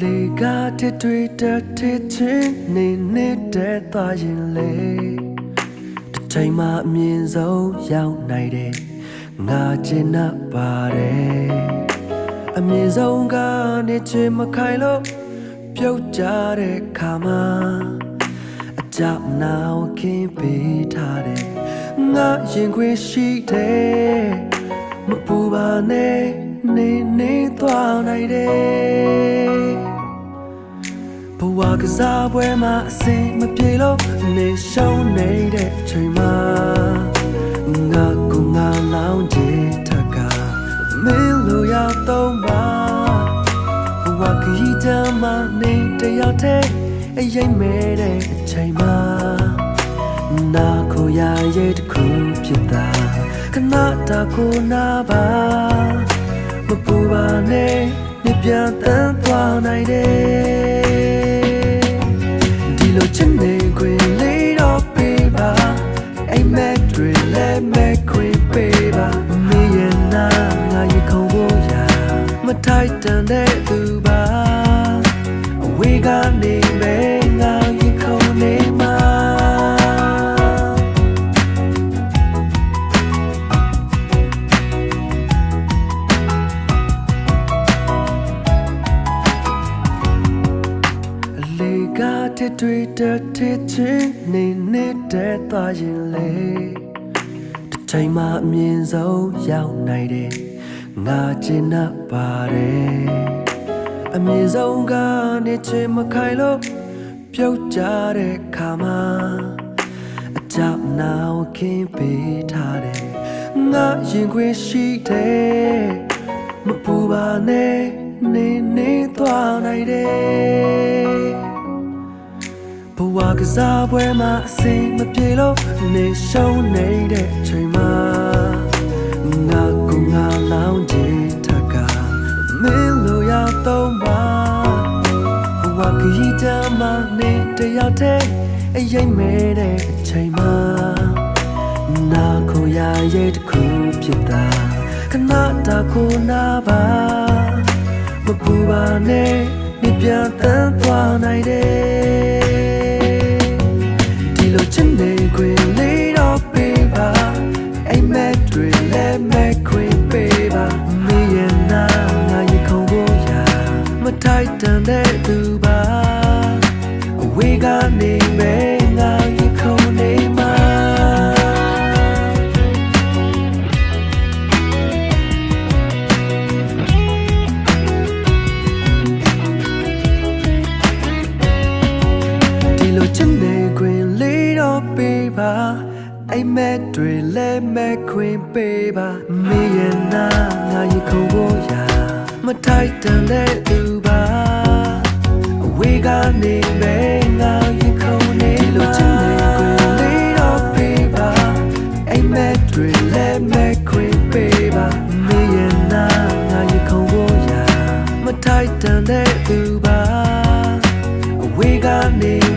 တစ်တွေတက်တစ်ချင်းနေနေတဲ့သွားရင်လေတစ်ချိန်မှအမြင်ဆုံးရောက်နိုင်တယ်ငါကျင်နာပါတယ်အမြင်ဆုံးကနေချင်မခိုင်လို့ပြုတ်ကြတဲ့ခါမှာအကြောက်နာကိုခင်းပေးထားတယ်ငါရင်ခွေရှိတယ် မပူပါနဲ့နေနေသွားနိုင်တယ်ဘဝကစားပွဲမှာအစင်မပြေလို့နေရှုံးနေတဲ့အချိန်မှာငါကငါလောင်းချင်တကမင်းလိုရောက်တော့မှာဘဝကကြီးတမ်းမနေတယောက်တည်းအရင်မဲ့တဲ့အချိန်မှာနာကိုရရဲ့တစ်ခုဖြစ်တာ ခဏတာကိုနာပါမပူပါနဲ့နေပြန်တန်းသွားနိုင်တယ်ဒီလိုချစ်နေခွင့်လေးတော့ပေးပါအိမ်မက်တွေလည်းမဲ့ခွင့်ပေးပါမင်းရဲ့နာငါရေခုံဖို့ရာမထိုက်တန်တဲ့သူပါ တစ်တွေတက်တစ်ချင်းနေနေတဲ့သွားရင်လေတစ်ချိန်မှအမြင်ဆုံးရောက်နိုင်တယ်ငါကျင်နာပါတယ်အမြင်ဆုံးကနေချင်မခိုင်လို့ပြုတ်ကြတဲ့ခါမှာအကြောက်နာကိုခင်းပေးထားတယ်ငါရင်ခွေရှိတယ်မပူပါနဲ့နေနေ ကစားပွဲမှာအစင်မပြေလို့နေရှုံးနေတဲ့အချိန်မှာငါကငါလောင်းချင်တကမင်းလိုရောက်တော့မှာဘဝကကြီးတမ်းမနေတယောက်တည်းအရင်မဲ့တဲ့အချိန်မှာနာကိုရရဲ့တစ်ခုဖြစ်တာခဏတာကိုနာပါမပူပါနဲ့နေပြန်တန်းသွားနိုင်တယ် တန်တဲ့သူပါအဝေးကနေမဲ့ငါရေခုံနေမှာဒီလိုချင်နေခွင့်လေးတော့ပေးပါအိမ်မက်တွေလည်းမဲ့ခွင့်ပေးပါမင်းရဲ့နာငါရေခုံဖို့ရာမထိုက်တန်တဲ့သူပါအဝေး ကနေမဲ့ငါရေခုံနေဒီလိုချင်နေခွင့်လေးတော့ပေးပါအိမ်မက်တွေလည်းမဲ့ခွင့်ပေးပါမင်းရဲ့နာငါရေခုံဖို့ရာမထိုက်တန်တဲ့သူပါအဝေးကနေ